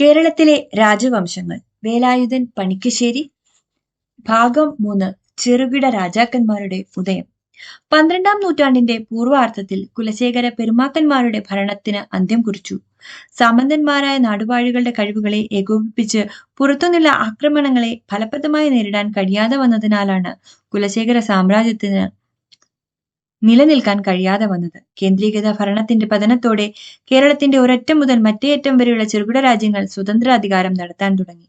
കേരളത്തിലെ രാജവംശങ്ങൾ. വേലായുധൻ പണിക്കശ്ശേരി. ഭാഗം മൂന്ന് ചെറുകിട രാജാക്കന്മാരുടെ ഉദയം. പന്ത്രണ്ടാം നൂറ്റാണ്ടിന്റെ പൂർവാർത്ഥത്തിൽ കുലശേഖര പെരുമാക്കന്മാരുടെ ഭരണത്തിന് അന്ത്യം കുറിച്ചു. സാമന്തന്മാരായ നാടുവാഴികളുടെ കഴിവുകളെ ഏകോപിപ്പിച്ച് പുറത്തുനിന്നുള്ള ആക്രമണങ്ങളെ ഫലപ്രദമായി നേരിടാൻ കഴിയാതെ വന്നതിനാലാണ് കുലശേഖര സാമ്രാജ്യത്തിന് നിലനിൽക്കാൻ കഴിയാതെ വന്നത്. കേന്ദ്രീകൃത ഭരണത്തിന്റെ പതനത്തോടെ കേരളത്തിന്റെ ഒരറ്റം മുതൽ മറ്റേയറ്റം വരെയുള്ള ചെറുകിട രാജ്യങ്ങൾ സ്വതന്ത്രാധികാരം നടത്താൻ തുടങ്ങി.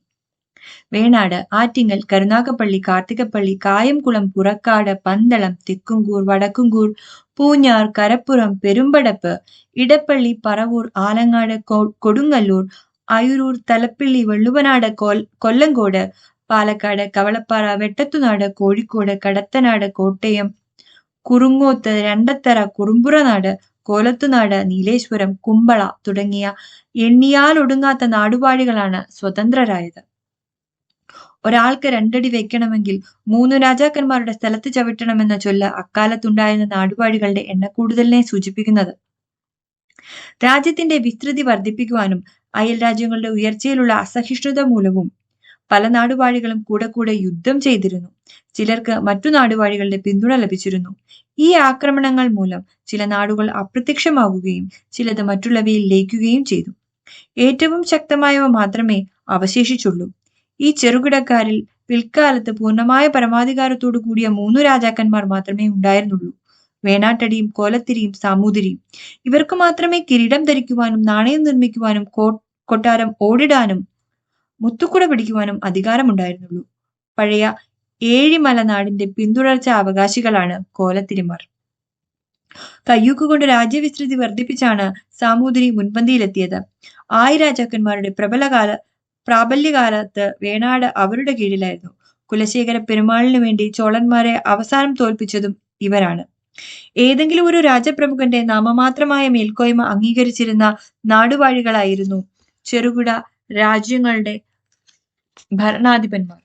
വേണാട് ആറ്റിങ്ങൽ കരുനാഗപ്പള്ളി കാർത്തികപ്പള്ളി കായംകുളം പുറക്കാട് പന്തളം തെക്കുംകൂർ വടക്കുംകൂർ പൂഞ്ഞാർ കരപ്പുറം പെരുമ്പടപ്പ് ഇടപ്പള്ളി പറവൂർ ആലങ്ങാട് കൊടുങ്ങല്ലൂർ അയൂരൂർ തലപ്പിള്ളി വെള്ളുവനാട് കൊല്ലങ്കോട് പാലക്കാട് കവളപ്പാറ വെട്ടത്തുനാട് കോഴിക്കോട് കടത്തനാട് കോട്ടയം കുറുങ്ങോത്ത് രണ്ടത്തറ കുറുമ്പുറനാട് കോലത്തുനാട് നീലേശ്വരം കുമ്പള തുടങ്ങിയ എണ്ണിയാലൊടുങ്ങാത്ത നാടുവാഴികളാണ് സ്വതന്ത്രരായത്. ഒരാൾക്ക് രണ്ടടി വെക്കണമെങ്കിൽ മൂന്ന് രാജാക്കന്മാരുടെ സ്ഥലത്ത് ചവിട്ടണമെന്ന ചൊല്ല് അക്കാലത്തുണ്ടായിരുന്ന നാടുവാഴികളുടെ എണ്ണക്കൂടുതലിനെ സൂചിപ്പിക്കുന്നത്. രാജ്യത്തിന്റെ വിസ്തൃതി വർദ്ധിപ്പിക്കുവാനും അയൽ രാജ്യങ്ങളുടെ ഉയർച്ചയിലുള്ള അസഹിഷ്ണുത മൂലവും പല നാടുവാഴികളും കൂടെ കൂടെ യുദ്ധം ചെയ്തിരുന്നു. ചിലർക്ക് മറ്റു നാടുവാഴികളുടെ പിന്തുണ ലഭിച്ചിരുന്നു. ഈ ആക്രമണങ്ങൾ മൂലം ചില നാടുകൾ അപ്രത്യക്ഷമാകുകയും ചിലത് മറ്റുള്ളവയിൽ ലയിക്കുകയും ചെയ്തു. ഏറ്റവും ശക്തമായവ മാത്രമേ അവശേഷിച്ചുള്ളൂ. ഈ ചെറുകിടക്കാരിൽ പിൽക്കാലത്ത് പൂർണമായ പരമാധികാരത്തോടു കൂടിയ മൂന്നു രാജാക്കന്മാർ മാത്രമേ ഉണ്ടായിരുന്നുള്ളൂ. വേണാട്ടടിയും കോലത്തിരിയും സാമൂതിരിയും. ഇവർക്ക് മാത്രമേ കിരീടം ധരിക്കുവാനും നാണയം നിർമ്മിക്കുവാനും കൊട്ടാരം ഓടിടാനും മുത്തുക്കുട പിടിക്കുവാനും അധികാരമുണ്ടായിരുന്നുള്ളൂ. പഴയ ഏഴിമല നാടിന്റെ പിന്തുടർച്ച അവകാശികളാണ് കോലത്തിരിമാർ. കയ്യൂക്കുകൊണ്ട് രാജ്യവിസ്തൃതി വർദ്ധിപ്പിച്ചാണ് സാമൂതിരി മുൻപന്തിയിലെത്തിയത്. ആയി രാജാക്കന്മാരുടെ പ്രബലകാല പ്രാബല്യകാലത്ത് വേണാട് അവരുടെ കീഴിലായിരുന്നു. കുലശേഖര പെരുമാളിനു വേണ്ടി ചോളന്മാരെ അവസാനം തോൽപ്പിച്ചതും ഇവരാണ്. ഏതെങ്കിലും ഒരു രാജപ്രമുഖന്റെ നാമമാത്രമായ മേൽക്കോയ്മ അംഗീകരിച്ചിരുന്ന നാടുവാഴികളായിരുന്നു ചെറുകിട രാജ്യങ്ങളുടെ ഭരണാധിപന്മാർ.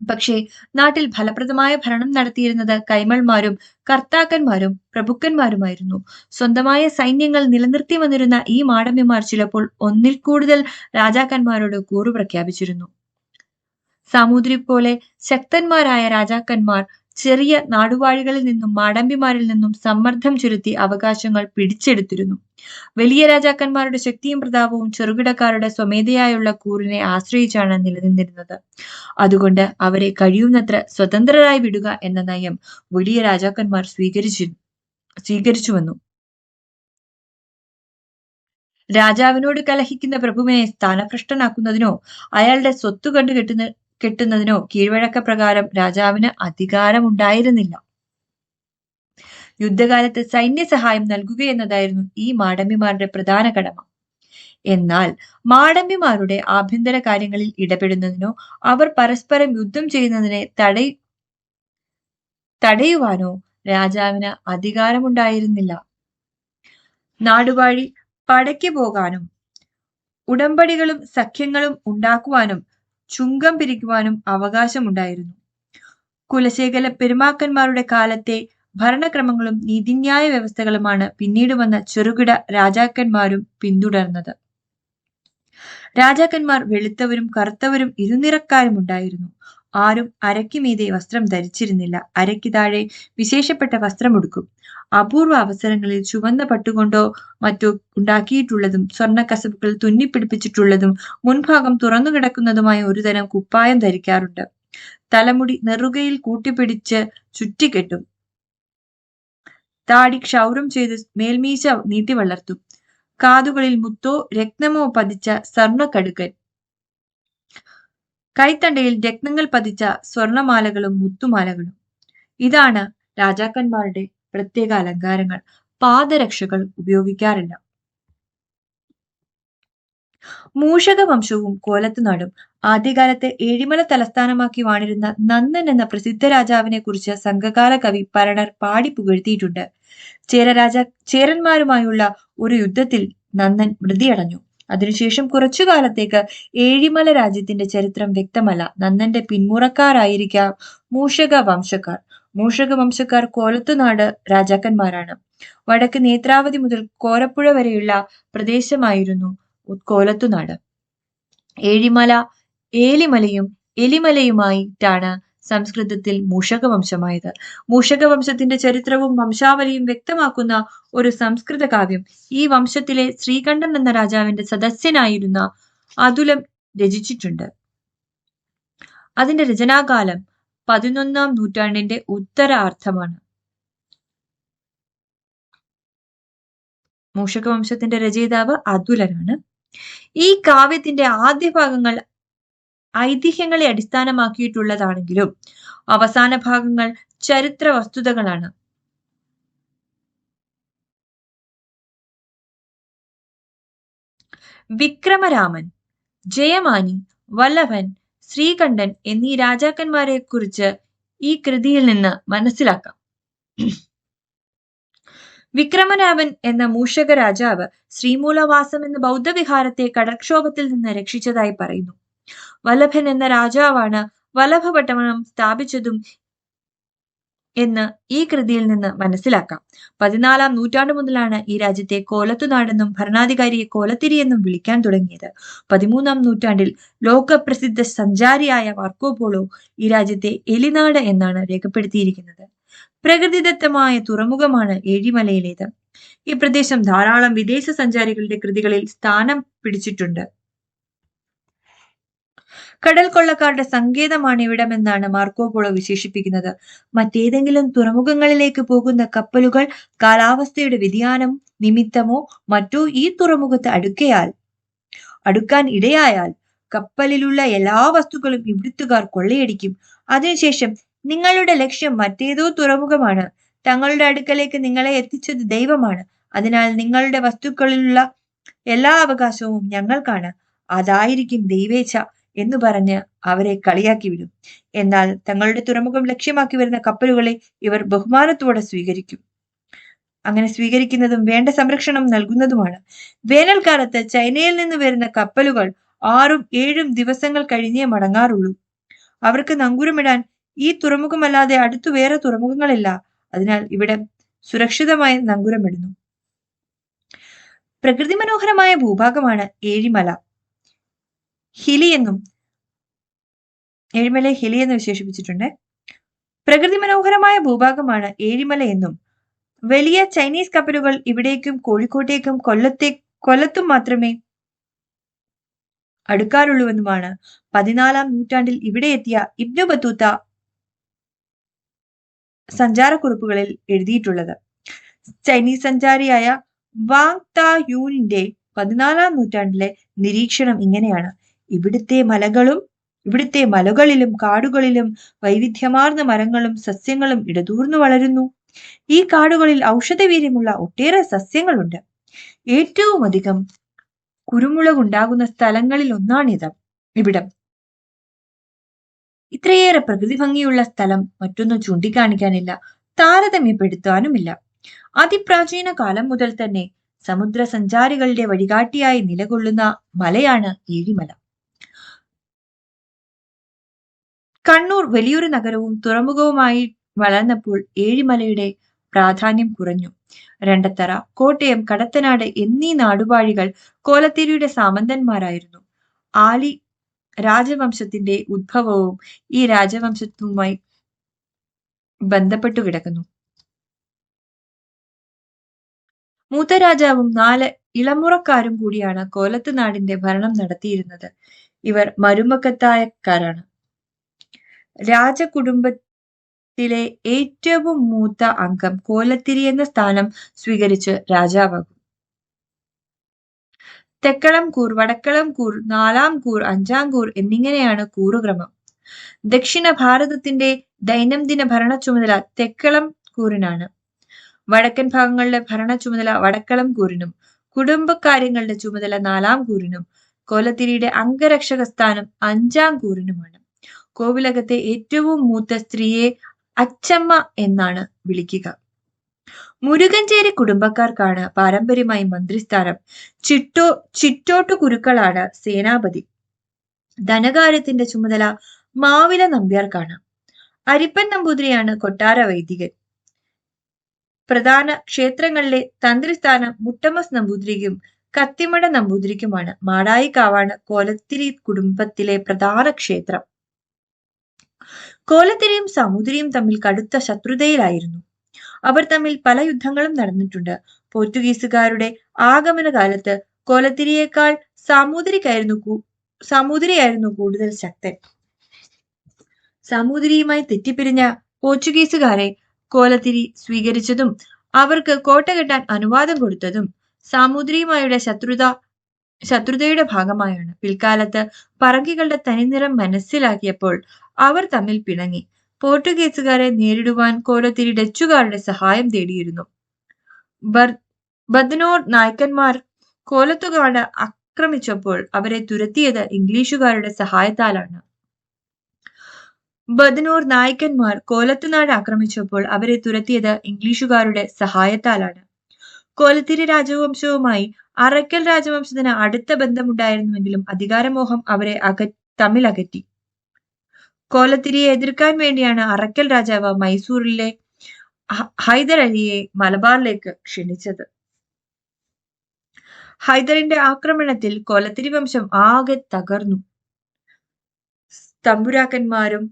പക്ഷേ നാട്ടിൽ ഫലപ്രദമായ ഭരണം നടത്തിയിരുന്നത് കൈമൾമാരും കർത്താക്കന്മാരും പ്രഭുക്കന്മാരുമായിരുന്നു. സ്വന്തമായ സൈന്യങ്ങൾ നിലനിർത്തി വന്നിരുന്ന ഈ മാടമ്യമാർ ചിലപ്പോൾ ഒന്നിൽ കൂടുതൽ രാജാക്കന്മാരോട് കൂറു പ്രഖ്യാപിച്ചിരുന്നു സാമൂതിരി പോലെ ശക്തന്മാരായ രാജാക്കന്മാർ ചെറിയ നാടുവാഴികളിൽ നിന്നും മാടമ്പിമാരിൽ നിന്നും സമ്മർദ്ദം ചുരുത്തി അവകാശങ്ങൾ പിടിച്ചെടുത്തിരുന്നു. വലിയ രാജാക്കന്മാരുടെ ശക്തിയും പ്രതാപവും ചെറുകിടക്കാരുടെ സ്വമേധയായുള്ള കൂറിനെ ആശ്രയിച്ചാണ് നിലനിന്നിരുന്നത്. അതുകൊണ്ട് അവരെ കഴിയുന്നത്ര സ്വതന്ത്രരായി വിടുക എന്ന നയം വലിയ രാജാക്കന്മാർ സ്വീകരിച്ചു സ്വീകരിച്ചു വന്നു രാജാവിനോട് കലഹിക്കുന്ന പ്രഭുവിനെ സ്ഥാനഭ്രഷ്ടനാക്കുന്നതിനോ അയാളുടെ സ്വത്ത് കണ്ടു കെട്ടുന്ന കെട്ടുന്നതിനോ കീഴ്വഴക്ക പ്രകാരം രാജാവിന് അധികാരമുണ്ടായിരുന്നില്ല. യുദ്ധകാലത്ത് സൈന്യ സഹായം നൽകുകയെന്നതായിരുന്നു ഈ മാടമ്പിമാരുടെ പ്രധാന കടമ. എന്നാൽ മാടമ്പിമാരുടെ ആഭ്യന്തര കാര്യങ്ങളിൽ ഇടപെടുന്നതിനോ അവർ പരസ്പരം യുദ്ധം ചെയ്യുന്നതിനെ തടയി തടയുവാനോ രാജാവിന് അധികാരമുണ്ടായിരുന്നില്ല. നാടുവാഴി പടയ്ക്ക് പോകാനും ഉടമ്പടികളും സഖ്യങ്ങളും ഉണ്ടാക്കുവാനും ചുങ്കം പിരിക്കുവാനും അവകാശമുണ്ടായിരുന്നു. കുലശേഖര പെരുമാക്കന്മാരുടെ കാലത്തെ ഭരണക്രമങ്ങളും നീതിന്യായ വ്യവസ്ഥകളുമാണ് പിന്നീട് വന്ന ചെറുകിട രാജാക്കന്മാരും പിന്തുടർന്നത്. രാജാക്കന്മാർ വെളുത്തവരും കറുത്തവരും ഇരുനിറക്കാരും ഉണ്ടായിരുന്നു ആരും അരയ്ക്ക് മീതെ വസ്ത്രം ധരിച്ചിരുന്നില്ല. അരയ്ക്ക് താഴെ വിശേഷപ്പെട്ട വസ്ത്രമുടുക്കും അപൂർവ അവസരങ്ങളിൽ ചുവന്ന പട്ടുകൊണ്ടോ മറ്റോ ഉണ്ടാക്കിയിട്ടുള്ളതും സ്വർണ തുന്നിപ്പിടിപ്പിച്ചിട്ടുള്ളതും മുൻഭാഗം തുറന്നു കിടക്കുന്നതുമായ ഒരുതരം കുപ്പായം ധരിക്കാറുണ്ട്. തലമുടി നെറുകയിൽ കൂട്ടിപ്പിടിച്ച് ചുറ്റിക്കെട്ടും താടി ക്ഷൗരം ചെയ്ത് മേൽമീശ നീട്ടി വളർത്തും. കാതുകളിൽ മുത്തോ രക്തമോ പതിച്ച സ്വർണക്കടുക്കൻ. കൈത്തണ്ടയിൽ രത്നങ്ങൾ പതിച്ച സ്വർണമാലകളും മുത്തുമാലകളും. ഇതാണ് രാജാക്കന്മാരുടെ പ്രത്യേക അലങ്കാരങ്ങൾ. പാദരക്ഷകൾ ഉപയോഗിക്കാറില്ല. മൂഷക വംശവും കോലത്തുനാടും ആദ്യകാലത്ത് ഏഴിമല തലസ്ഥാനമാക്കി വാണിരുന്ന നന്ദൻ എന്ന പ്രസിദ്ധ രാജാവിനെ കുറിച്ച് സംഘകാല കവി പരണർ പാടി പുകഴ്ത്തിയിട്ടുണ്ട്. ചേരരാജ ചേരന്മാരുമായുള്ള ഒരു യുദ്ധത്തിൽ നന്ദൻ മൃതിയടഞ്ഞു. അതിനുശേഷം കുറച്ചു കാലത്തേക്ക് ഏഴിമല രാജ്യത്തിന്റെ ചരിത്രം വ്യക്തമല്ല. നന്ദന്റെ പിന്മുറക്കാരായിരിക്കാം മൂഷക വംശക്കാർ മൂഷക വംശക്കാർ കോലത്തുനാട് രാജാക്കന്മാരാണ്. വടക്ക് നേത്രാവതി മുതൽ കോരപ്പുഴ വരെയുള്ള പ്രദേശമായിരുന്നു കോലത്തുനാട്. ഏഴിമല ഏലിമലയും എലിമലയുമായിട്ടാണ് സംസ്കൃതത്തിൽ മൂഷകവംശമായത്. മൂഷകവംശത്തിന്റെ ചരിത്രവും വംശാവലിയും വ്യക്തമാക്കുന്ന ഒരു സംസ്കൃത കാവ്യം ഈ വംശത്തിലെ ശ്രീകണ്ഠൻ എന്ന രാജാവിന്റെ സദസ്യനായിരുന്ന അതുലം രചിച്ചിട്ടുണ്ട്. അതിന്റെ രചനാകാലം പതിനൊന്നാം നൂറ്റാണ്ടിന്റെ ഉത്തരാർത്ഥമാണ്. മൂഷകവംശത്തിന്റെ രചയിതാവ് അതുലനാണ്. ഈ കാവ്യത്തിന്റെ ആദ്യ ഭാഗങ്ങൾ ഐതിഹ്യങ്ങളെ അടിസ്ഥാനമാക്കിയിട്ടുള്ളതാണെങ്കിലും അവസാന ഭാഗങ്ങൾ ചരിത്ര വസ്തുതകളാണ്. വിക്രമരാമൻ ജയമാനി വല്ലഭൻ ശ്രീകണ്ഠൻ എന്നീ രാജാക്കന്മാരെ കുറിച്ച് ഈ കൃതിയിൽ നിന്ന് മനസ്സിലാക്കാം. വിക്രമരാമൻ എന്ന മൂഷക രാജാവ് ശ്രീമൂലവാസം എന്ന ബൗദ്ധവിഹാരത്തെ കടക്ഷോഭത്തിൽ നിന്ന് രക്ഷിച്ചതായി പറയുന്നു. വല്ലഭൻ എന്ന രാജാവാണ് വല്ലഭപട്ടണം സ്ഥാപിച്ചതും എന്ന് ഈ കൃതിയിൽ നിന്ന് മനസ്സിലാക്കാം. പതിനാലാം നൂറ്റാണ്ടു മുതലാണ് ഈ രാജ്യത്തെ കോലത്തുനാടെന്നും ഭരണാധികാരിയെ കോലത്തിരി എന്നും വിളിക്കാൻ തുടങ്ങിയത്. പതിമൂന്നാം നൂറ്റാണ്ടിൽ ലോകപ്രസിദ്ധ സഞ്ചാരിയായ മാർക്കോപോളോ ഈ രാജ്യത്തെ എലിനാട് എന്നാണ് രേഖപ്പെടുത്തിയിരിക്കുന്നത്. പ്രകൃതിദത്തമായ തുറമുഖമാണ് ഏഴിമലയിലേത്. ഈ പ്രദേശം ധാരാളം വിദേശ സഞ്ചാരികളുടെ കൃതികളിൽ സ്ഥാനം പിടിച്ചിട്ടുണ്ട്. കടൽ കൊള്ളക്കാരുടെ സങ്കേതമാണ് ഇവിടമെന്നാണ് മാർക്കോ പോളോ വിശേഷിപ്പിക്കുന്നത്. മറ്റേതെങ്കിലും തുറമുഖങ്ങളിലേക്ക് പോകുന്ന കപ്പലുകൾ കാലാവസ്ഥയുടെ വ്യതിയാനം നിമിത്തമോ മറ്റോ ഈ തുറമുഖത്ത് അടുക്കയാൽ അടുക്കാൻ ഇടയായാൽ കപ്പലിലുള്ള എല്ലാ വസ്തുക്കളും ഇവിടുത്തുകാർ കൊള്ളയടിക്കും. അതിനുശേഷം നിങ്ങളുടെ ലക്ഷ്യം മറ്റേതോ തുറമുഖമാണ്. തങ്ങളുടെ അടുക്കലേക്ക് നിങ്ങളെ എത്തിച്ചത് ദൈവമാണ്. അതിനാൽ നിങ്ങളുടെ വസ്തുക്കളിലുള്ള എല്ലാ അവകാശവും ഞങ്ങൾക്കാണ്. അതായിരിക്കും ദൈവേച്ഛ. എന്ന് പറഞ്ഞ് അവരെ കളിയാക്കി വിടും. എന്നാൽ തങ്ങളുടെ തുറമുഖം ലക്ഷ്യമാക്കി വരുന്ന കപ്പലുകളെ ഇവർ ബഹുമാനത്തോടെ സ്വീകരിക്കും. അങ്ങനെ സ്വീകരിക്കുന്നതും വേണ്ട സംരക്ഷണം നൽകുന്നതുമാണ്. വേനൽക്കാലത്ത് ചൈനയിൽ നിന്ന് വരുന്ന കപ്പലുകൾ ആറും ഏഴും ദിവസങ്ങൾ കഴിഞ്ഞേ മടങ്ങാറുള്ളൂ. അവർക്ക് നങ്കൂരമിടാൻ ഈ തുറമുഖമല്ലാതെ അടുത്തു വേറെ തുറമുഖങ്ങളില്ല. അതിനാൽ ഇവിടെ സുരക്ഷിതമായി നങ്കൂരമിടുന്നു. പ്രകൃതി മനോഹരമായ ഭൂഭാഗമാണ് ഏഴിമല. ഹിലി എന്നും ഏഴിമലയെ ഹിലി എന്ന് വിശേഷിപ്പിച്ചിട്ടുണ്ട്. പ്രകൃതി മനോഹരമായ ഭൂഭാഗമാണ് ഏഴിമല എന്നും. വലിയ ചൈനീസ് കപ്പലുകൾ ഇവിടേക്കും കോഴിക്കോട്ടേക്കും കൊല്ലത്തെ കൊല്ലത്തും മാത്രമേ അടുക്കാറുള്ളൂവെന്നുമാണ് പതിനാലാം നൂറ്റാണ്ടിൽ ഇവിടെ എത്തിയ ഇബ്നു ബത്തൂത്ത സഞ്ചാരക്കുറിപ്പുകളിൽ എഴുതിയിട്ടുള്ളത്. ചൈനീസ് സഞ്ചാരിയായ വാങ് താ യൂനിന്റെ പതിനാലാം നൂറ്റാണ്ടിലെ നിരീക്ഷണം ഇങ്ങനെയാണ്. ഇവിടുത്തെ മലകളും ഇവിടുത്തെ മലകളിലും കാടുകളിലും വൈവിധ്യമാർന്ന മരങ്ങളും സസ്യങ്ങളും ഇടതൂർന്നു വളരുന്നു. ഈ കാടുകളിൽ ഔഷധവീര്യമുള്ള ഒട്ടേറെ സസ്യങ്ങളുണ്ട്. ഏറ്റവും അധികം കുരുമുളക് ഉണ്ടാകുന്ന സ്ഥലങ്ങളിൽ ഒന്നാണിത്. ഇവിടം. ഇത്രയേറെ പ്രകൃതി ഭംഗിയുള്ള സ്ഥലം മറ്റൊന്നും ചൂണ്ടിക്കാണിക്കാനില്ല. താരതമ്യപ്പെടുത്താനുമില്ല. അതിപ്രാചീന കാലം മുതൽ തന്നെ സമുദ്ര സഞ്ചാരികളുടെ വഴികാട്ടിയായി നിലകൊള്ളുന്ന മലയാണ് ഏഴിമല. കണ്ണൂർ വലിയൊരു നഗരവും തുറമുഖവുമായി വളർന്നപ്പോൾ ഏഴിമലയുടെ പ്രാധാന്യം കുറഞ്ഞു. രണ്ടത്തറ കോട്ടയം കടത്തനാട് എന്നീ നാടുവാഴികൾ കോലത്തേരിയുടെ സാമന്തന്മാരായിരുന്നു. ആലി രാജവംശത്തിന്റെ ഉദ്ഭവവും ഈ രാജവംശത്തുമായി ബന്ധപ്പെട്ടു കിടക്കുന്നു. മൂത്ത രാജാവും നാല് ഇളമുറക്കാരും കൂടിയാണ് കോലത്ത് നാടിന്റെ ഭരണം നടത്തിയിരുന്നത്. ഇവർ മരുമക്കത്തായക്കാരാണ്. രാജകുടുംബത്തിലെ ഏറ്റവും മൂത്ത അംഗം കോലത്തിരി എന്ന സ്ഥാനം സ്വീകരിച്ച് രാജാവാകും. തെക്കളം കൂർ വടക്കളം കൂർ നാലാം കൂർ അഞ്ചാം കൂർ എന്നിങ്ങനെയാണ് കൂറുക്രമം. ദക്ഷിണ ഭാരതത്തിന്റെ ദൈനംദിന ഭരണ ചുമതല തെക്കളം കൂറിനാണ്. വടക്കൻ ഭാഗങ്ങളുടെ ഭരണ ചുമതല വടക്കളം കൂറിനും കുടുംബകാര്യങ്ങളുടെ ചുമതല നാലാം കൂറിനും കോലത്തിരിയുടെ അംഗരക്ഷക സ്ഥാനം അഞ്ചാം കൂറിനുമാണ്. കോവിലകത്തെ ഏറ്റവും മൂത്ത സ്ത്രീയെ അച്ചമ്മ എന്നാണ് വിളിക്കുക. മുരുകഞ്ചേരി കുടുംബക്കാർക്കാണ് പാരമ്പര്യമായി മന്ത്രിസ്ഥാനം. ചിട്ടോ ചിറ്റോട്ടു കുരുക്കളാണ് സേനാപതി. ധനകാര്യത്തിന്റെ ചുമതല മാവില നമ്പ്യാർക്കാണ്. അരിപ്പൻ നമ്പൂതിരിയാണ് കൊട്ടാര വൈദികൻ. പ്രധാന ക്ഷേത്രങ്ങളിലെ തന്ത്രിസ്ഥാനം മുട്ടമസ് നമ്പൂതിരിക്കും കത്തിമട നമ്പൂതിരിക്കുമാണ്. മാടായിക്കാവാണ് കോലത്തിരി കുടുംബത്തിലെ പ്രധാന ക്ഷേത്രം. കോലത്തിരിയും സമുദ്രയും തമ്മിൽ കടുത്ത ശത്രുതയിലായിരുന്നു. അവർ തമ്മിൽ പല യുദ്ധങ്ങളും നടന്നിട്ടുണ്ട്. പോർച്ചുഗീസുകാരുടെ ആഗമന കാലത്ത് കോലത്തിരിയേക്കാൾ സാമൂതിരിക്കായിരുന്നു സാമൂതിരിയായിരുന്നു കൂടുതൽ ശക്തൻ. സാമൂതിരിയുമായി തെറ്റിപ്പിരിഞ്ഞ പോർച്ചുഗീസുകാരെ കോലത്തിരി സ്വീകരിച്ചതും അവർക്ക് കോട്ട കെട്ടാൻ അനുവാദം കൊടുത്തതും സാമൂതിരിയുമായുള്ള ശത്രുത ശത്രുതയുടെ ഭാഗമായാണ്. പിൽക്കാലത്ത് പറങ്കികളുടെ തനിനിറം മനസ്സിലാക്കിയപ്പോൾ അവർ തമ്മിൽ പിണങ്ങി. പോർട്ടുഗീസുകാരെ നേരിടുവാൻ കോലത്തിരി ഡച്ചുകാരുടെ സഹായം തേടിയിരുന്നു. ബദ്നോർ നായ്ക്കന്മാർ കോലത്തുകാട് ആക്രമിച്ചപ്പോൾ അവരെ തുരത്തിയത് ഇംഗ്ലീഷുകാരുടെ സഹായത്താലാണ്. ബദനൂർ നായ്ക്കന്മാർ കോലത്തുനാട് ആക്രമിച്ചപ്പോൾ അവരെ തുരത്തിയത് ഇംഗ്ലീഷുകാരുടെ സഹായത്താലാണ്. കോലത്തിരി രാജവംശവുമായി അറക്കൽ രാജവംശത്തിന് അടുത്ത ബന്ധമുണ്ടായിരുന്നുവെങ്കിലും അധികാരമോഹം അവരെ അക തമ്മിൽ അകറ്റി കോലത്തിരിയെ എതിർക്കാൻ വേണ്ടിയാണ് അറക്കൽ രാജാവ് മൈസൂരിലെ ഹൈദർ അലിയെ മലബാറിലേക്ക് ക്ഷണിച്ചത്. ഹൈദറിന്റെ ആക്രമണത്തിൽ കോലത്തിരി വംശം ആകെ തകർന്നു. തമ്പുരാക്കന്മാരും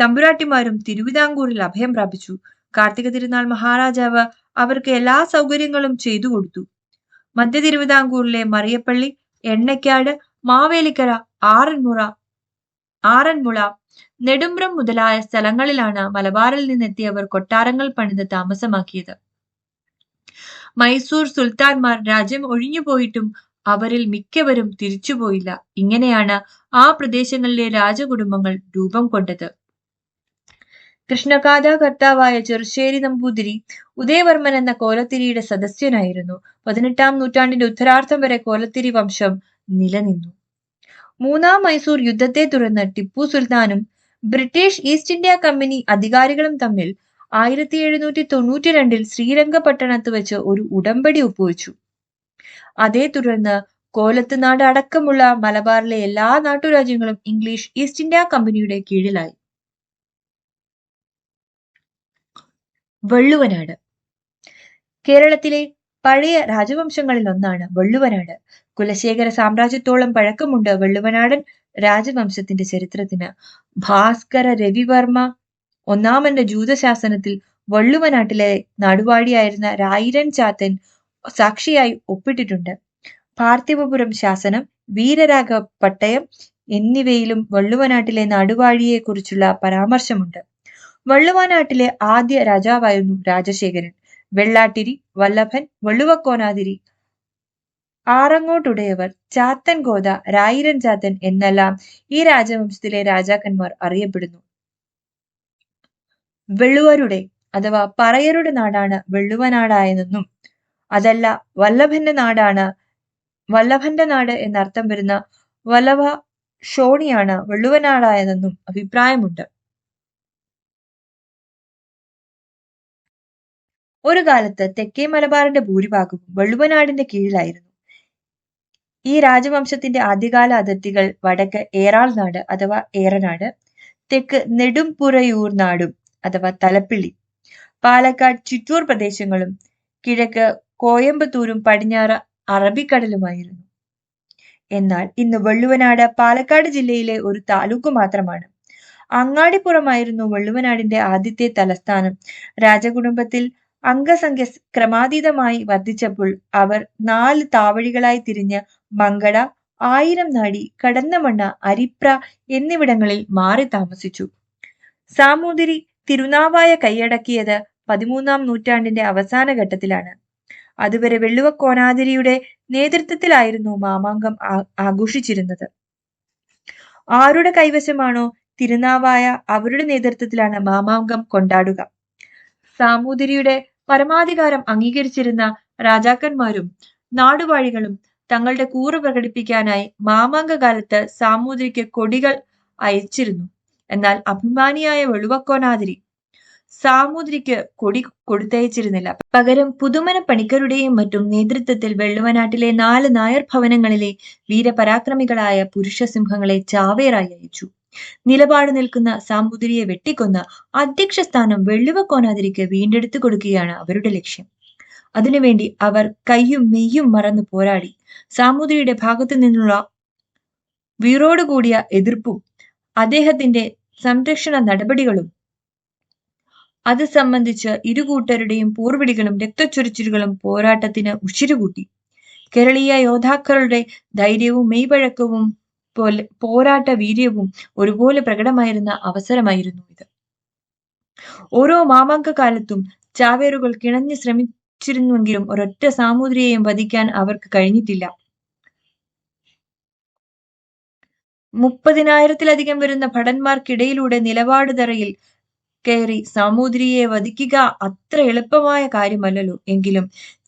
തമ്പുരാട്ടിമാരും തിരുവിതാംകൂറിൽ അഭയം പ്രാപിച്ചു. കാർത്തിക തിരുനാൾ മഹാരാജാവ് അവർക്ക് എല്ലാ സൗകര്യങ്ങളും ചെയ്തു കൊടുത്തു. മധ്യ തിരുവിതാംകൂറിലെ മറിയപ്പള്ളി എണ്ണക്കാട് മാവേലിക്കര ആറന്മുള ആറന്മുള നെടുമ്പ്രം മുതലായ സ്ഥലങ്ങളിലാണ് മലബാറിൽ നിന്നെത്തിയവർ കൊട്ടാരങ്ങൾ പണിത് താമസമാക്കിയത്. മൈസൂർ സുൽത്താൻമാർ രാജ്യം ഒഴിഞ്ഞുപോയിട്ടും അവരിൽ മിക്കവരും തിരിച്ചുപോയില്ല. ഇങ്ങനെയാണ് ആ പ്രദേശങ്ങളിലെ രാജകുടുംബങ്ങൾ രൂപം കൊണ്ടത്. കൃഷ്ണകാഥാകർത്താവായ ചെറുശ്ശേരി നമ്പൂതിരി ഉദയവർമ്മൻ എന്ന കോലത്തിരിയുടെ സദസ്യനായിരുന്നു. പതിനെട്ടാം നൂറ്റാണ്ടിന്റെ ഉത്തരാർത്ഥം വരെ കോലത്തിരി വംശം നിലനിന്നു. മൂന്നാം മൈസൂർ യുദ്ധത്തെ തുടർന്ന് ടിപ്പു സുൽത്താനും ബ്രിട്ടീഷ് ഈസ്റ്റ് ഇന്ത്യ കമ്പനി അധികാരികളും തമ്മിൽ ആയിരത്തി എഴുന്നൂറ്റി തൊണ്ണൂറ്റി രണ്ടിൽ ശ്രീരംഗപട്ടണത്ത് വെച്ച് ഒരു ഉടമ്പടി ഒപ്പുവെച്ചു. അതേ തുടർന്ന് കോലത്ത് നാട് അടക്കമുള്ള മലബാറിലെ എല്ലാ നാട്ടുരാജ്യങ്ങളും ഇംഗ്ലീഷ് ഈസ്റ്റ് ഇന്ത്യ കമ്പനിയുടെ കീഴിലായി. വള്ളുവനാട്. കേരളത്തിലെ പഴയ രാജവംശങ്ങളിൽ ഒന്നാണ് വള്ളുവനാട്. കുലശേഖര സാമ്രാജ്യത്തോളം പഴക്കമുണ്ട് വെള്ളുവനാടൻ രാജവംശത്തിന്റെ ചരിത്രത്തിന്. ഭാസ്കര രവിവർമ്മ ഒന്നാമന്റെ ജൂതശാസനത്തിൽ വള്ളുവനാട്ടിലെ നടുവാടിയായിരുന്ന രായിരൻ ചാത്തൻ സാക്ഷിയായി ഒപ്പിട്ടിട്ടുണ്ട്. പാർത്ഥിവപുരം ശാസനം വീരരാഘ പട്ടയം എന്നിവയിലും വള്ളുവനാട്ടിലെ നടുവാഴിയെ കുറിച്ചുള്ള പരാമർശമുണ്ട്. വള്ളുവനാട്ടിലെ ആദ്യ രാജാവായിരുന്നു രാജശേഖരൻ. വെള്ളാട്ടിരി വല്ലഭൻ വള്ളുവക്കോനാതിരി ആറങ്ങോട്ടുടയവർ ചാത്തൻ ഗോത രായിരൻ ചാത്തൻ എന്നെല്ലാം ഈ രാജവംശത്തിലെ രാജാക്കന്മാർ അറിയപ്പെടുന്നു. വെള്ളുവരുടെ അഥവാ പറയരുടെ നാടാണ് വെള്ളുവനാടായെന്നും അതല്ല വല്ലഭന്റെ നാടാണ് വല്ലഭന്റെ നാട് എന്നർത്ഥം വരുന്ന വല്ലഭ ഷോണിയാണ് വെള്ളുവനാടായതെന്നും അഭിപ്രായമുണ്ട്. ഒരു കാലത്ത് തെക്കേ മലബാറിന്റെ ഭൂരിഭാഗവും വെള്ളുവനാടിന്റെ കീഴിലായിരുന്നു. ഈ രാജവംശത്തിന്റെ ആദ്യകാല അതിർത്തികൾ വടക്ക് ഏറാൾ നാട് അഥവാ ഏറനാട് തെക്ക് നെടുംപുറയൂർ നാടും അഥവാ തലപ്പിള്ളി പാലക്കാട് ചിറ്റൂർ പ്രദേശങ്ങളും കിഴക്ക് കോയമ്പത്തൂരും പടിഞ്ഞാറ് അറബിക്കടലുമായിരുന്നു. എന്നാൽ ഇന്ന് വള്ളുവനാട് പാലക്കാട് ജില്ലയിലെ ഒരു താലൂക്ക് മാത്രമാണ്. അങ്ങാടിപ്പുറമായിരുന്നു വള്ളുവനാടിന്റെ ആദ്യത്തെ തലസ്ഥാനം. രാജകുടുംബത്തിൽ അംഗസംഖ്യ ക്രമാതീതമായി വർദ്ധിച്ചപ്പോൾ അവർ നാല് താവഴികളായി തിരിഞ്ഞ് മങ്കട ആയിരം നാടി കടന്നമണ്ണ അരിപ്ര എന്നിവിടങ്ങളിൽ മാറി താമസിച്ചു. സാമൂതിരി തിരുനാവായ കൈയടക്കിയത് പതിമൂന്നാം നൂറ്റാണ്ടിന്റെ അവസാന ഘട്ടത്തിലാണ്. അതുവരെ വെള്ളുവക്കോനാതിരിയുടെ നേതൃത്വത്തിലായിരുന്നു മാമാങ്കം ആഘോഷിച്ചിരുന്നത്. ആരുടെ കൈവശമാണോ തിരുനാവായ അവരുടെ നേതൃത്വത്തിലാണ് മാമാങ്കം കൊണ്ടാടുക. സാമൂതിരിയുടെ പരമാധികാരം അംഗീകരിച്ചിരുന്ന രാജാക്കന്മാരും നാടുവാഴികളും തങ്ങളുടെ കൂറ് പ്രകടിപ്പിക്കാനായി മാമാങ്ക കാലത്ത് സാമൂതിരിക്ക് കൊടികൾ അയച്ചിരുന്നു. എന്നാൽ അഭിമാനിയായ വെളുവക്കോനാതിരി സാമൂതിരിക്ക് കൊടി കൊടുത്തയച്ചിരുന്നില്ല. പകരം പുതുമന പണിക്കരുടെയും മറ്റും നേതൃത്വത്തിൽ വെള്ളുവനാട്ടിലെ നാല് നായർ ഭവനങ്ങളിലെ വീരപരാക്രമികളായ പുരുഷ സിംഹങ്ങളെ ചാവേറായി അയച്ചു. നിലപാട് നിൽക്കുന്ന സാമൂതിരിയെ വെട്ടിക്കൊന്ന് അധ്യക്ഷ സ്ഥാനം വെള്ളുവക്കോനാതിരിക്ക് വീണ്ടെടുത്തു കൊടുക്കുകയാണ് അവരുടെ ലക്ഷ്യം. അതിനുവേണ്ടി അവർ കയ്യും മെയ്യും മറന്നു പോരാടി. സാമൂതിരിയുടെ ഭാഗത്തു നിന്നുള്ള വീറോടുകൂടിയ എതിർപ്പും അദ്ദേഹത്തിന്റെ സംരക്ഷണ നടപടികളും അത് സംബന്ധിച്ച് ഇരുകൂട്ടരുടെയും പോർവിളികളും രക്തച്ചൊരിച്ചിലുകളും പോരാട്ടത്തിന് ഉച്ചിരുകൂട്ടി കേരളീയ യോദ്ധാക്കളുടെ ധൈര്യവും മെയ്വഴക്കവും പോലെ പോരാട്ട വീര്യവും ഒരുപോലെ പ്രകടമായിരുന്ന അവസരമായിരുന്നു ഇത്. ഓരോ മാമാങ്ക കാലത്തും ചാവേറുകൾ കിണഞ്ഞു ശ്രമിച്ചിരുന്നുവെങ്കിലും ഒരൊറ്റ സാമൂതിരിയെയും വധിക്കാൻ അവർക്ക് കഴിഞ്ഞിട്ടില്ല. മുപ്പതിനായിരത്തിലധികം വരുന്ന ഭടന്മാർക്കിടയിലൂടെ നിലപാട് തറയിൽ കയറി സാമൂതിരിയെ വധിക്കുക അത്ര എളുപ്പമായ കാര്യമല്ലല്ലോ. എങ്കിലും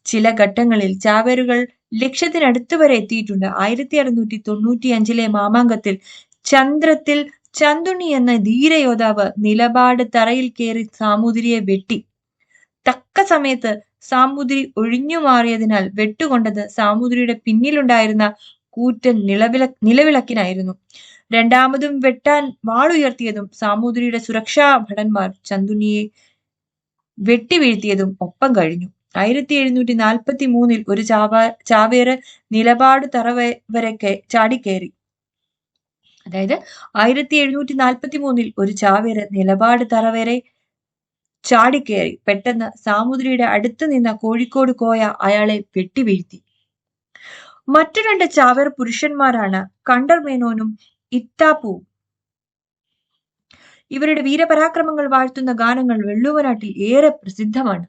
ചില ഘട്ടങ്ങളിൽ ചാവേറുകൾ ലക്ഷ്യത്തിനടുത്ത് വരെ എത്തിയിട്ടുണ്ട്. ആയിരത്തി അറുന്നൂറ്റി തൊണ്ണൂറ്റി അഞ്ചിലെ മാമാങ്കത്തിൽ ചന്ദ്രത്തിൽ ചന്തുണി എന്ന ധീരയോദ്ധാവ് നിലപാട് തറയിൽ കയറി സാമൂതിരിയെ വെട്ടി. തക്ക സമയത്ത് സാമൂതിരി ഒഴിഞ്ഞു മാറിയതിനാൽ വെട്ടുകൊണ്ടത് സാമൂതിരിയുടെ പിന്നിലുണ്ടായിരുന്ന കൂറ്റൻ നിലവിള നിലവിളക്കിനായിരുന്നു. രണ്ടാമതും വെട്ടാൻ വാളുയർത്തിയതും സാമൂതിരിയുടെ സുരക്ഷാ ഭടന്മാർ ചന്തുണിയെ വെട്ടിവീഴ്ത്തിയതും ഒപ്പം കഴിഞ്ഞു. ആയിരത്തി എഴുന്നൂറ്റി നാൽപ്പത്തി മൂന്നിൽ ഒരു ചാവ ചാവേറ് നിലപാട് തറ വരെ ചാടിക്കയറി അതായത് ആയിരത്തി എഴുന്നൂറ്റി നാൽപ്പത്തി മൂന്നിൽ ഒരു ചാവേറ് നിലപാട് തറ വരെ ചാടിക്കയറി പെട്ടെന്ന് സാമൂതിരിയുടെ അടുത്ത് നിന്ന കോഴിക്കോട് കോയ അയാളെ വെട്ടിവീഴ്ത്തി മറ്റു രണ്ട് ചാവേർ പുരുഷന്മാരാണ് കണ്ടർ മേനോനും ഇത്താപ്പുവും. ഇവരുടെ വീരപരാക്രമങ്ങൾ വാഴ്ത്തുന്ന ഗാനങ്ങൾ വെള്ളുവനാട്ടിൽ ഏറെ പ്രസിദ്ധമാണ്.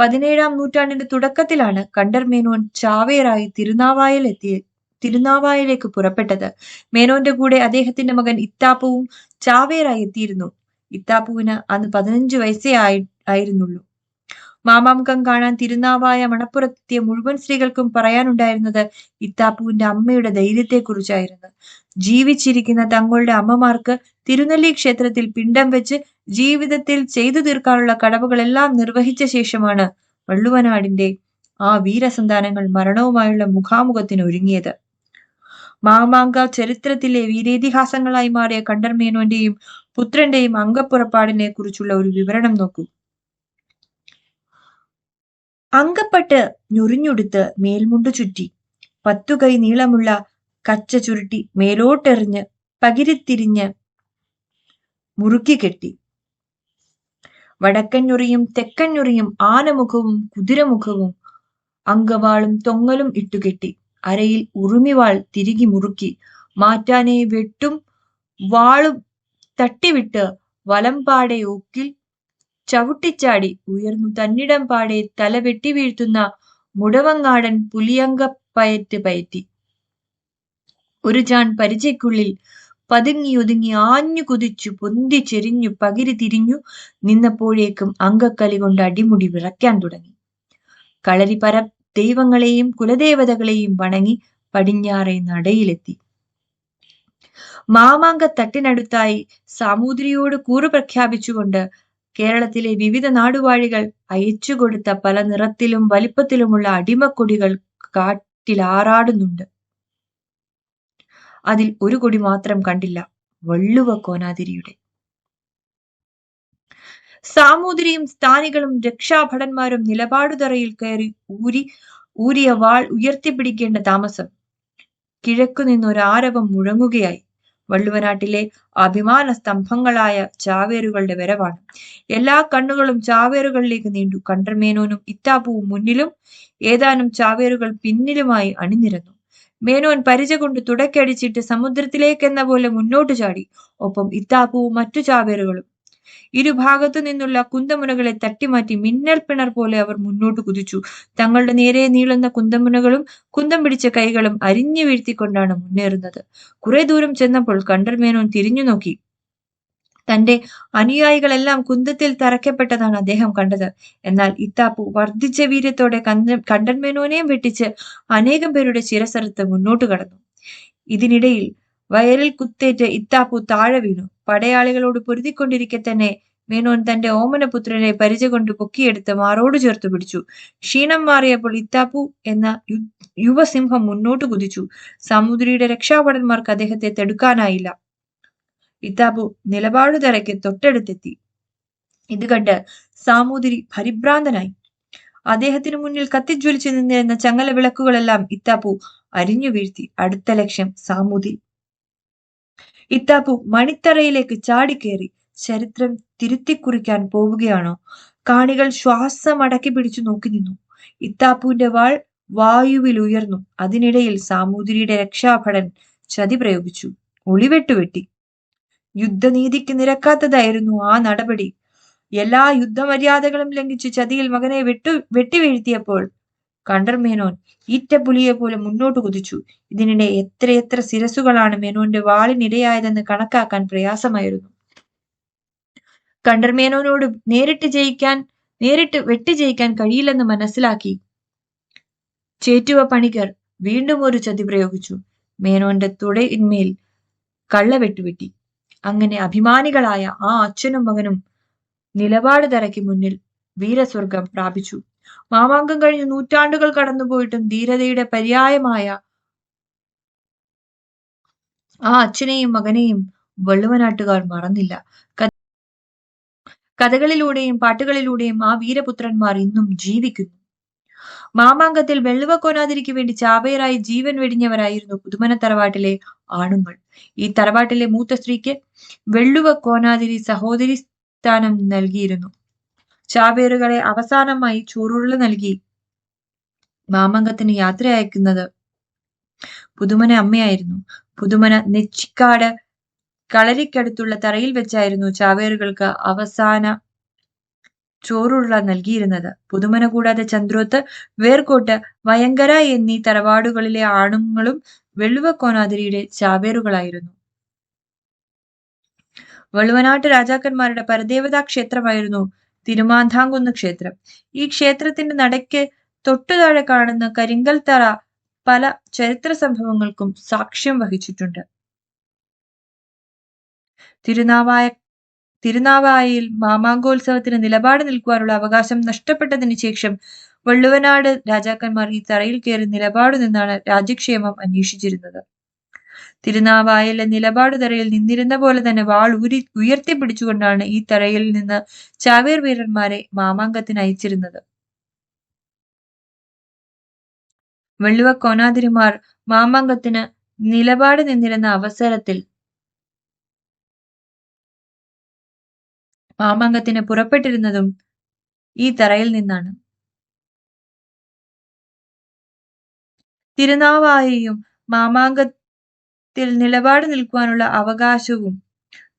പതിനേഴാം നൂറ്റാണ്ടിന്റെ തുടക്കത്തിലാണ് കണ്ടർ മേനോൻ ചാവേറായി തിരുനാവായിൽ എത്തി തിരുനാവായിലേക്ക് പുറപ്പെട്ടത്. മേനോന്റെ കൂടെ അദ്ദേഹത്തിന്റെ മകൻ ഇത്താപ്പുവും ചാവേറായി എത്തിയിരുന്നു. ഇത്താപ്പുവിന് അന്ന് പതിനഞ്ചു വയസ്സേ ആയി ആയിരുന്നുള്ളൂ. മാമാമുഖം കാണാൻ തിരുനാവായ മണപ്പുറത്തെത്തിയ മുഴുവൻ സ്ത്രീകൾക്കും പറയാനുണ്ടായിരുന്നത് ഇത്താപ്പുവിന്റെ അമ്മയുടെ ധൈര്യത്തെക്കുറിച്ചായിരുന്നു. ജീവിച്ചിരിക്കുന്ന തങ്ങളുടെ അമ്മമാർക്ക് തിരുനെല്ലി ക്ഷേത്രത്തിൽ പിണ്ടം വെച്ച് ജീവിതത്തിൽ ചെയ്തു തീർക്കാനുള്ള കടവുകളെല്ലാം നിർവഹിച്ച ശേഷമാണ് വള്ളുവനാടിന്റെ ആ വീരസന്താനങ്ങൾ മരണവുമായുള്ള മുഖാമുഖത്തിന് ഒരുങ്ങിയത്. മാമാങ്ക ചരിത്രത്തിലെ വീരേതിഹാസങ്ങളായി മാറിയ കണ്ടർമേനോന്റെയും പുത്രന്റെയും അംഗപ്പുറപ്പാടിനെ കുറിച്ചുള്ള ഒരു വിവരണം നോക്കൂ. അങ്കപ്പട്ട് ഞൊറിഞ്ഞുടുത്ത് മേൽമുണ്ടു ചുറ്റി. പത്തു കൈ നീളമുള്ള കച്ച ചുരുട്ടി മേലോട്ടെറിഞ്ഞ് പകിരിത്തിരിഞ്ഞ് മുറുക്കി കെട്ടി. വടക്കഞ്ഞുറിയും തെക്കഞ്ഞുറിയും ആനമുഖവും കുതിരമുഖവും അങ്കവാളും തൊങ്ങലും ഇട്ടുകെട്ടി അരയിൽ ഉറുമിവാൾ തിരികി മുറുക്കി മാറ്റാനെ വെട്ടും വാളും തട്ടിവിട്ട് വലംപാടെ ഒക്കിൽ ചവിട്ടിച്ചാടി ഉയർന്നു തന്നിടം പാടെ തല വെട്ടി വീഴ്ത്തുന്ന മുടവങ്ങാടൻ പുലിയങ്കപ്പയറ്റ് പയറ്റി. ഒരു ചാൺ പരിചയ്ക്കുള്ളിൽ പതുങ്ങിയൊതുങ്ങി ആഞ്ഞു കുതിച്ചു പൊന്തി ചെരിഞ്ഞു പകിരി തിരിഞ്ഞു നിന്നപ്പോഴേക്കും അങ്കക്കലി കൊണ്ട് അടിമുടി വിറയ്ക്കാൻ തുടങ്ങി. കളരി പര ദൈവങ്ങളെയും കുലദേവതകളെയും വണങ്ങി പടിഞ്ഞാറെ നടയിലെത്തി. മാമാങ്ക തട്ടിനടുത്തായി സാമൂതിരിയോട് കൂറു പ്രഖ്യാപിച്ചുകൊണ്ട് കേരളത്തിലെ വിവിധ നാടുവാഴികൾ അയച്ചുകൊടുത്ത പല നിറത്തിലും വലിപ്പത്തിലുമുള്ള അടിമക്കൊടികൾ കാട്ടിലാറാടുന്നുണ്ട്. അതിൽ ഒരു കൊടി മാത്രം കണ്ടില്ല. വള്ളുവ കോനാതിരിയുടെ. സാമൂതിരിയും സ്ഥാനികളും രക്ഷാഭടന്മാരും നിലപാടുതറയിൽ കയറി ഊരി ഊരിയ വാൾ ഉയർത്തിപ്പിടിക്കേണ്ട താമസം. കിഴക്കു നിന്നൊരാരവം മുഴങ്ങുകയായി. വള്ളുവനാട്ടിലെ അഭിമാന സ്തംഭങ്ങളായ ചാവേറുകളുടെ വരവാണ്. എല്ലാ കണ്ണുകളും ചാവേറുകളിലേക്ക് നീണ്ടു. കണ്ടർമേനോനും ഇത്താപ്പുവും മുന്നിലും ഏതാനും ചാവേറുകൾ പിന്നിലുമായി അണിനിരന്നു. മേനോൻ പരിച കൊണ്ട് തുടക്കടിച്ചിട്ട് സമുദ്രത്തിലേക്കെന്ന പോലെ മുന്നോട്ട് ചാടി. ഒപ്പം ഇത്താപ്പുവും മറ്റു ചാവേറുകളും. ഇരുഭാഗത്തു നിന്നുള്ള കുന്തമുനകളെ തട്ടിമാറ്റി മിന്നൽ പിണർ പോലെ അവർ മുന്നോട്ട് കുതിച്ചു. തങ്ങളുടെ നേരെ നീളുന്ന കുന്തമുനകളും കുന്തം പിടിച്ച കൈകളും അരിഞ്ഞു വീഴ്ത്തിക്കൊണ്ടാണ് മുന്നേറുന്നത്. കുറെ ദൂരം ചെന്നപ്പോൾ കണ്ടർമേനോൻ തിരിഞ്ഞു നോക്കി. തന്റെ അനുയായികളെല്ലാം കുന്തത്തിൽ തറയ്ക്കപ്പെട്ടതാണ് അദ്ദേഹം കണ്ടത്. എന്നാൽ ഇത്താപ്പു വർദ്ധിച്ച വീര്യത്തോടെ കണ്ട കണ്ടൻമേനോനെയും വെട്ടിച്ച് അനേകം പേരുടെ ശിരസറുത്ത് മുന്നോട്ട് കടന്നു. ഇതിനിടയിൽ വയറിൽ കുത്തേറ്റ് ഇത്താപ്പു താഴെ വീണു. പടയാളികളോട് പൊരുതിക്കൊണ്ടിരിക്കെ തന്നെ മേനോൻ തന്റെ ഓമനപുത്രനെ പരിച കൊണ്ട് പൊക്കിയെടുത്ത് മാറോട് ചേർത്ത് പിടിച്ചു. ക്ഷീണം മാറിയപ്പോൾ ഇത്താപ്പു എന്ന യുവസിംഹം മുന്നോട്ട് കുതിച്ചു. സമുദ്രിയുടെ രക്ഷാഭടന്മാർക്ക് അദ്ദേഹത്തെ തെടുക്കാനായില്ല. ഇത്താപ്പു നിലപാടുതറയ്ക്ക് തൊട്ടടുത്തെത്തി. ഇത് കണ്ട് സാമൂതിരി പരിഭ്രാന്തനായി. അദ്ദേഹത്തിനു മുന്നിൽ കത്തിജ്വലിച്ചു നിന്നിരുന്ന ചങ്ങല വിളക്കുകളെല്ലാം ഇത്താപ്പു അരിഞ്ഞു വീഴ്ത്തി. അടുത്ത ലക്ഷ്യം സാമൂതിരി. ഇത്താപ്പു മണിത്തറയിലേക്ക് ചാടിക്കേറി ചരിത്രം തിരുത്തിക്കുറിക്കാൻ പോവുകയാണോ? കാണികൾ ശ്വാസം അടക്കി പിടിച്ചു നോക്കി നിന്നു. ഇത്താപ്പുവിന്റെ വാൾ വായുവിൽ ഉയർന്നു അതിനിടയിൽ സാമൂതിരിയുടെ രക്ഷാഭടൻ ചതി പ്രയോഗിച്ചു ഒളിവെട്ടു വെട്ടി. യുദ്ധനീതിക്ക് നിരക്കാത്തതായിരുന്നു ആ നടപടി. എല്ലാ യുദ്ധമര്യാദകളും ലംഘിച്ച് ചതിയിൽ മകനെ വെട്ടു വെട്ടിവീഴ്ത്തിയപ്പോൾ കണ്ടർമേനോൻ മേനോൻ ഈറ്റപ്പുലിയെ പോലെ മുന്നോട്ട് കുതിച്ചു. ഇതിനിടെ എത്രയെത്ര ശിരസുകളാണ് മേനോന്റെ വാളിനിരയായതെന്ന് കണക്കാക്കാൻ പ്രയാസമായിരുന്നു. കണ്ടർ മേനോനോട് നേരിട്ട് ജയിക്കാൻ നേരിട്ട് വെട്ടി ജയിക്കാൻ കഴിയില്ലെന്ന് മനസ്സിലാക്കി ചേറ്റുവ പണിക്കർ വീണ്ടും ഒരു ചതി പ്രയോഗിച്ചു. മേനോന്റെ തുടയിന്മേൽ കള്ളവെട്ടുവെട്ടി അങ്ങനെ അഭിമാനികളായ ആ അച്ഛനും മകനും നിലപാട് തറയ്ക്ക് മുന്നിൽ വീരസ്വർഗം പ്രാപിച്ചു. മാമാങ്കം കഴിഞ്ഞ് നൂറ്റാണ്ടുകൾ കടന്നുപോയിട്ടും ധീരതയുടെ പര്യായമായ ആ അച്ഛനെയും മകനെയും വള്ളുവനാട്ടുകാർ മറന്നില്ല. കഥകളിലൂടെയും പാട്ടുകളിലൂടെയും ആ വീരപുത്രന്മാർ ഇന്നും ജീവിക്കുന്നു. മാമാങ്കത്തിൽ വെള്ളുവ കോനാതിരിക്ക് വേണ്ടി ചാവയറായി ജീവൻ വെടിഞ്ഞവരായിരുന്നു പുതുമന തറവാട്ടിലെ ആണുങ്ങൾ. ഈ തറവാട്ടിലെ മൂത്ത സ്ത്രീക്ക് വെള്ളുവ കോനാതിരി സഹോദരി സ്ഥാനം നൽകിയിരുന്നു. ചാവേറുകളെ അവസാനമായി ചോറുള്ള നൽകി മാമംഗത്തിന് യാത്ര അയക്കുന്നത് പുതുമന അമ്മയായിരുന്നു. പുതുമന നെച്ചിക്കാട് കളരിക്കടുത്തുള്ള തറയിൽ വെച്ചായിരുന്നു ചാവേറുകൾക്ക് അവസാന ചോറുള്ള നൽകിയിരുന്നത്. പുതുമന കൂടാതെ ചന്ദ്രോത്ത് വേർകോട്ട് വയങ്കര എന്നീ തറവാടുകളിലെ ആണുങ്ങളും വെള്ളുവക്കോനാതിരിയുടെ ചാവേറുകളായിരുന്നു. വള്ളുവനാട്ട് രാജാക്കന്മാരുടെ പരദേവതാ ക്ഷേത്രമായിരുന്നു തിരുമാന്താംകുന്ന് ക്ഷേത്രം. ഈ ക്ഷേത്രത്തിന്റെ നടയ്ക്ക് തൊട്ടുതാഴെ കാണുന്ന കരിങ്കൽ തറ പല ചരിത്ര സംഭവങ്ങൾക്കും സാക്ഷ്യം വഹിച്ചിട്ടുണ്ട്. തിരുനാവായ തിരുനാവായയിൽ മാമാങ്കോത്സവത്തിന് നിലപാട് നിൽക്കുവാനുള്ള അവകാശം നഷ്ടപ്പെട്ടതിന് ശേഷം വള്ളുവനാട് രാജാക്കന്മാർ ഈ തറയിൽ കയറി നിലപാടു നിന്നാണ് രാജ്യക്ഷേമം അന്വേഷിച്ചിരുന്നത്. തിരുനാവായയിലെ നിലപാട് തറയിൽ നിന്നിരുന്ന പോലെ തന്നെ വാൾ ഊരി ഉയർത്തിപ്പിടിച്ചുകൊണ്ടാണ് ഈ തറയിൽ നിന്ന് ചാവേർ വീരന്മാരെ മാമാങ്കത്തിന് അയച്ചിരുന്നത്. വെള്ളുവ കോനാതിരിമാർ മാമാങ്കത്തിന് നിലപാട് നിന്നിരുന്ന അവസരത്തിൽ മാമാങ്കത്തിന് പുറപ്പെട്ടിരുന്നതും ഈ തറയിൽ നിന്നാണ്. തിരുനാവായയും മാമാങ്കത്തിൽ നിലപാട് നിൽക്കുവാനുള്ള അവകാശവും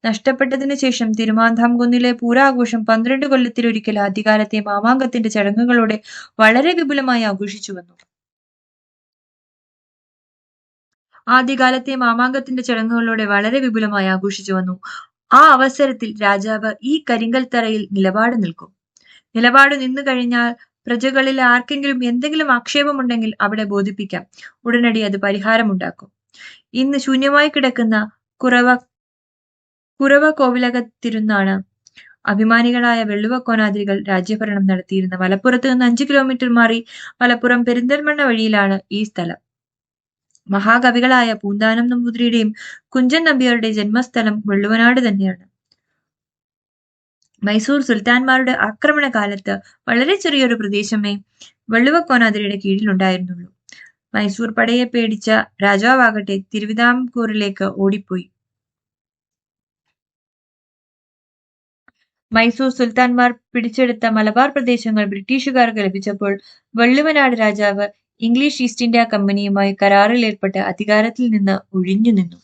നഷ്ടപ്പെട്ടതിനു ശേഷം തിരുമാന്താംകുന്നിലെ പൂരാഘോഷം പന്ത്രണ്ട് കൊല്ലത്തിലൊരിക്കൽ അധികാരത്തെ മാമാങ്കത്തിന്റെ ചടങ്ങുകളോടെ വളരെ വിപുലമായി ആഘോഷിച്ചു വന്നു. ആദ്യകാലത്തെ മാമാങ്കത്തിന്റെ ചടങ്ങുകളോടെ വളരെ വിപുലമായി ആഘോഷിച്ചു വന്നു. ആ അവസരത്തിൽ രാജാവ് ഈ കരിങ്കൽ തറയിൽ നിലപാട് നിൽക്കും. നിലപാട് നിന്നു കഴിഞ്ഞാൽ പ്രജകളിൽ ആർക്കെങ്കിലും എന്തെങ്കിലും ആക്ഷേപമുണ്ടെങ്കിൽ അവിടെ ബോധിപ്പിക്കാം. ഉടനടി അത് പരിഹാരമുണ്ടാക്കും. ഇന്ന് ശൂന്യമായി കിടക്കുന്ന കുറവ കുറവ കോവിലകത്തിരുന്നാണ് അഭിമാനികളായ വെള്ളുവ കോനാതിരികൾ രാജ്യഭരണം നടത്തിയിരുന്ന മലപ്പുറത്ത് നിന്ന് അഞ്ചു കിലോമീറ്റർ മാറി മലപ്പുറം പെരിന്തൽമണ്ണ വഴിയിലാണ് ഈ സ്ഥലം. മഹാകവികളായ പൂന്താനം നമ്പൂതിരിയുടെയും കുഞ്ചൻ നമ്പ്യാരുടെ ജന്മസ്ഥലം വെള്ളുവനാട് തന്നെയാണ്. മൈസൂർ സുൽത്താൻമാരുടെ ആക്രമണ കാലത്ത് വളരെ ചെറിയൊരു പ്രദേശമേ വെള്ളുവക്കോനാതിരിയുടെ കീഴിലുണ്ടായിരുന്നുള്ളൂ. മൈസൂർ പടയെ പേടിച്ച രാജാവാകട്ടെ തിരുവിതാംകൂറിലേക്ക് ഓടിപ്പോയി. മൈസൂർ സുൽത്താൻമാർ പിടിച്ചെടുത്ത മലബാർ പ്രദേശങ്ങൾ ബ്രിട്ടീഷുകാർക്ക് ലഭിച്ചപ്പോൾ വള്ളുവനാട് രാജാവ് ഇംഗ്ലീഷ് ഈസ്റ്റ് ഇന്ത്യ കമ്പനിയുമായി കരാറിൽ ഏർപ്പെട്ട് അധികാരത്തിൽ നിന്ന് ഒഴിഞ്ഞു നിന്നു